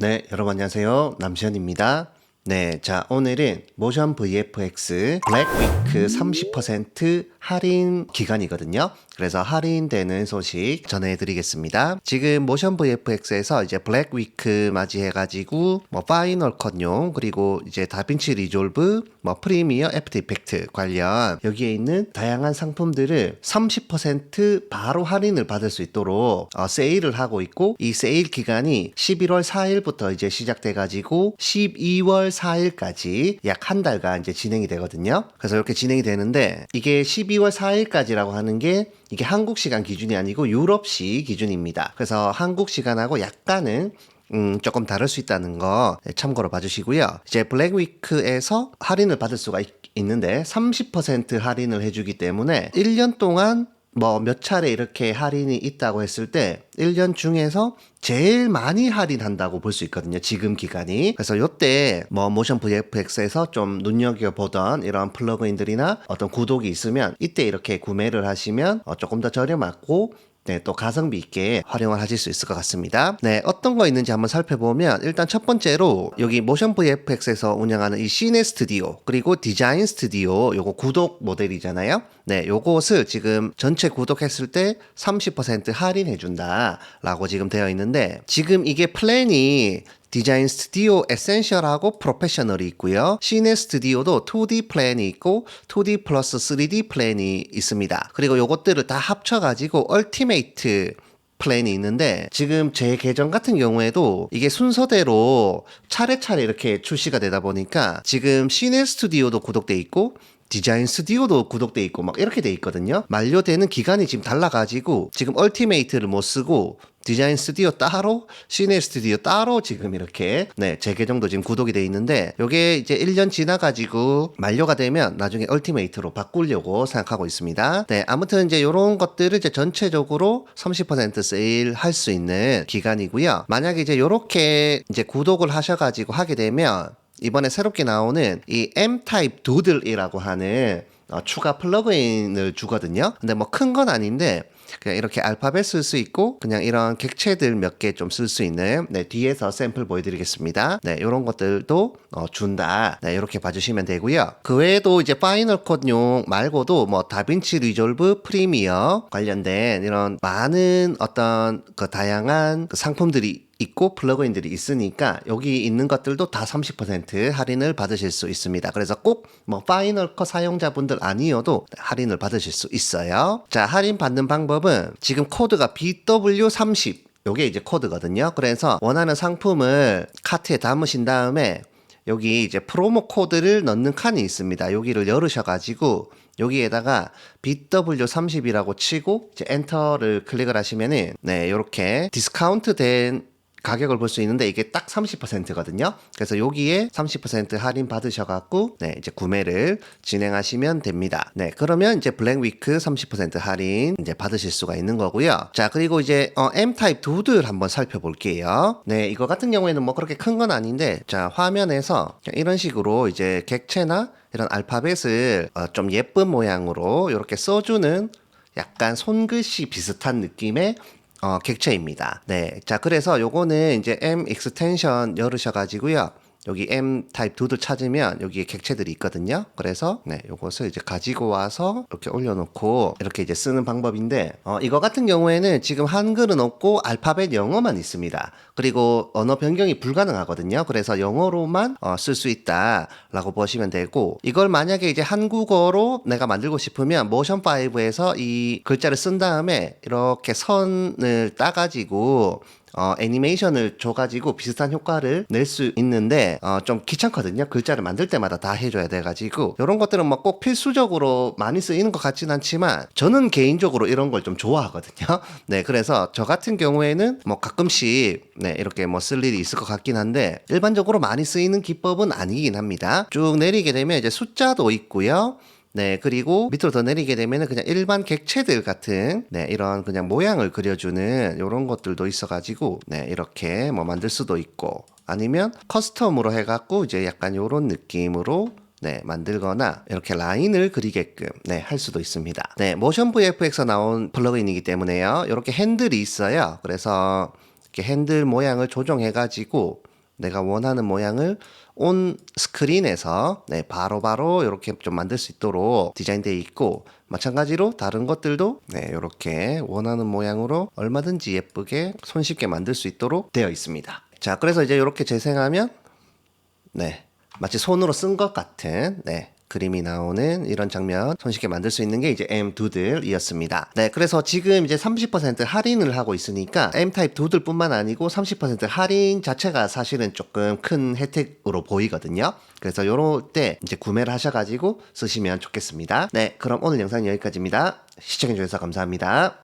네, 여러분 안녕하세요. 남시현입니다. 네, 자, 오늘은 모션 VFX 블랙위크 30% 할인 기간이거든요. 그래서 할인되는 소식 전해드리겠습니다. 지금 모션 VFX에서 이제 블랙위크 맞이해가지고 뭐 파이널 컷용 그리고 이제 다빈치 리졸브 뭐 프리미어 애프터 이펙트 관련 여기에 있는 다양한 상품들을 30% 바로 할인을 받을 수 있도록 어, 세일을 하고 있고 이 세일 기간이 11월 4일부터 이제 시작돼가지고 12월 4일까지 약 한 달간 이제 진행이 되거든요. 그래서 이렇게 진행이 되는데 이게 12월 4일까지라고 하는 게 이게 한국 시간 기준이 아니고 유럽시 기준입니다. 그래서 한국 시간하고 약간은 음, 조금 다를 수 있다는 거 참고로 봐주시고요. 이제 블랙위크에서 할인을 받을 수가 있, 있는데 30% 할인을 해주기 때문에 1년 동안 뭐 몇 차례 이렇게 할인이 있다고 했을 때 1년 중에서 제일 많이 할인한다고 볼 수 있거든요. 지금 기간이. 그래서 요때 뭐 모션 VFX에서 좀 눈여겨보던 이런 플러그인들이나 어떤 구독이 있으면 이때 이렇게 구매를 하시면 어, 조금 더 저렴하고 네, 또 가성비 있게 활용을 하실 수 있을 것 같습니다. 네, 어떤 거 있는지 한번 살펴보면 일단 첫 번째로 여기 모션 VFX에서 운영하는 이 시네 스튜디오 그리고 디자인 스튜디오 요거 구독 모델이잖아요. 네, 요것을 지금 전체 구독했을 때 30% 할인해 준다라고 지금 되어 있는데 지금 이게 플랜이 디자인 스튜디오 에센셜하고 프로페셔널이 있고요. 시네 스튜디오도 2D 플랜이 있고 2D 플러스 3D 플랜이 있습니다. 그리고 요것들을 다 합쳐가지고 얼티메이트 플랜이 있는데 지금 제 계정 같은 경우에도 이게 순서대로 차례차례 이렇게 출시가 되다 보니까 지금 시네 스튜디오도 구독돼 있고 디자인 스튜디오도 구독돼 있고 막 이렇게 돼 있거든요. 만료되는 기간이 지금 달라가지고 지금 얼티메이트를 못 쓰고 디자인 스튜디오 따로 시네 스튜디오 따로 지금 이렇게 네제 계정도 지금 구독이 돼 있는데 요게 이제 1년 지나 가지고 만료가 되면 나중에 얼티메이트로 바꾸려고 생각하고 있습니다. 네 아무튼 이제 요런 것들을 이제 전체적으로 30% 세일 할 수 있는 기간이고요. 만약에 이제 요렇게 이제 구독을 하셔 가지고 하게 되면 이번에 새롭게 나오는 이 M 타입 도들이라고 하는 어, 추가 플러그인을 주거든요. 근데 뭐 큰 건 아닌데 그냥 이렇게 알파벳 쓸 수 있고 그냥 이런 객체들 몇 개 좀 쓸 수 있는 네 뒤에서 샘플 보여드리겠습니다. 네 이런 것들도 어, 준다. 네 이렇게 봐주시면 되고요. 그 외에도 이제 파이널 컷용 말고도 뭐 다빈치 리졸브 프리미어 관련된 이런 많은 어떤 그 다양한 그 상품들이 있고 플러그인들이 있으니까 여기 있는 것들도 다 30% 할인을 받으실 수 있습니다. 그래서 꼭 뭐 파이널 컷 사용자분들 아니어도 할인을 받으실 수 있어요. 자, 할인 받는 방법은 지금 코드가 BW30 요게 이제 코드거든요. 그래서 원하는 상품을 카트에 담으신 다음에 여기 이제 프로모 코드를 넣는 칸이 있습니다. 여기를 열으셔가지고 여기에다가 BW30이라고 치고 이제 엔터를 클릭을 하시면은 네 이렇게 디스카운트 된 가격을 볼 수 있는데 이게 딱 30%거든요. 그래서 여기에 30% 할인 받으셔갖고 네 이제 구매를 진행하시면 됩니다. 네 그러면 이제 블랙위크 30% 할인 이제 받으실 수가 있는 거고요. 자 그리고 이제 어, M 타입 두들 한번 살펴볼게요. 네 이거 같은 경우에는 뭐 그렇게 큰 건 아닌데 자 화면에서 이런 식으로 이제 객체나 이런 알파벳을 어, 좀 예쁜 모양으로 이렇게 써주는 약간 손글씨 비슷한 느낌의 어, 객체입니다. 네. 자, 그래서 요거는 이제 M 익스텐션 열으셔 가지고요. 여기 M 타입 두들 찾으면 여기에 객체들이 있거든요. 그래서 네, 요것을 이제 가지고 와서 이렇게 올려놓고 이렇게 이제 쓰는 방법인데 어, 이거 같은 경우에는 지금 한글은 없고 알파벳 영어만 있습니다. 그리고 언어 변경이 불가능하거든요. 그래서 영어로만 어, 쓸 수 있다라고 보시면 되고 이걸 만약에 이제 한국어로 내가 만들고 싶으면 모션 5에서 이 글자를 쓴 다음에 이렇게 선을 따가지고 어, 애니메이션을 줘가지고 비슷한 효과를 낼 수 있는데 어, 좀 귀찮거든요. 글자를 만들 때마다 다 해줘야 돼가지고 이런 것들은 뭐 꼭 필수적으로 많이 쓰이는 것 같진 않지만 저는 개인적으로 이런 걸 좀 좋아하거든요. 네, 그래서 저 같은 경우에는 뭐 가끔씩 네 이렇게 뭐 쓸 일이 있을 것 같긴 한데 일반적으로 많이 쓰이는 기법은 아니긴 합니다. 쭉 내리게 되면 이제 숫자도 있고요. 네, 그리고 밑으로 더 내리게 되면은 그냥 일반 객체들 같은 네, 이런 그냥 모양을 그려주는 이런 것들도 있어가지고 네, 이렇게 뭐 만들 수도 있고 아니면 커스텀으로 해갖고 이제 약간 이런 느낌으로 네, 만들거나 이렇게 라인을 그리게끔 네, 할 수도 있습니다. 네, 모션 VFX에서 나온 플러그인이기 때문에요. 이렇게 핸들이 있어요. 그래서 이렇게 핸들 모양을 조정해가지고 내가 원하는 모양을 온 스크린에서 네, 바로바로 이렇게 좀 만들 수 있도록 디자인되어 있고 마찬가지로 다른 것들도 네, 이렇게 원하는 모양으로 얼마든지 예쁘게 손쉽게 만들 수 있도록 되어 있습니다. 자, 그래서 이제 이렇게 재생하면 네. 마치 손으로 쓴 것 같은 네. 그림이 나오는 이런 장면 손쉽게 만들 수 있는 게 이제 M 두들이었습니다. 네, 그래서 지금 이제 30% 할인을 하고 있으니까 M 타입 두들뿐만 아니고 30% 할인 자체가 사실은 조금 큰 혜택으로 보이거든요. 그래서 요럴 때 이제 구매를 하셔가지고 쓰시면 좋겠습니다. 네, 그럼 오늘 영상 여기까지입니다. 시청해주셔서 감사합니다.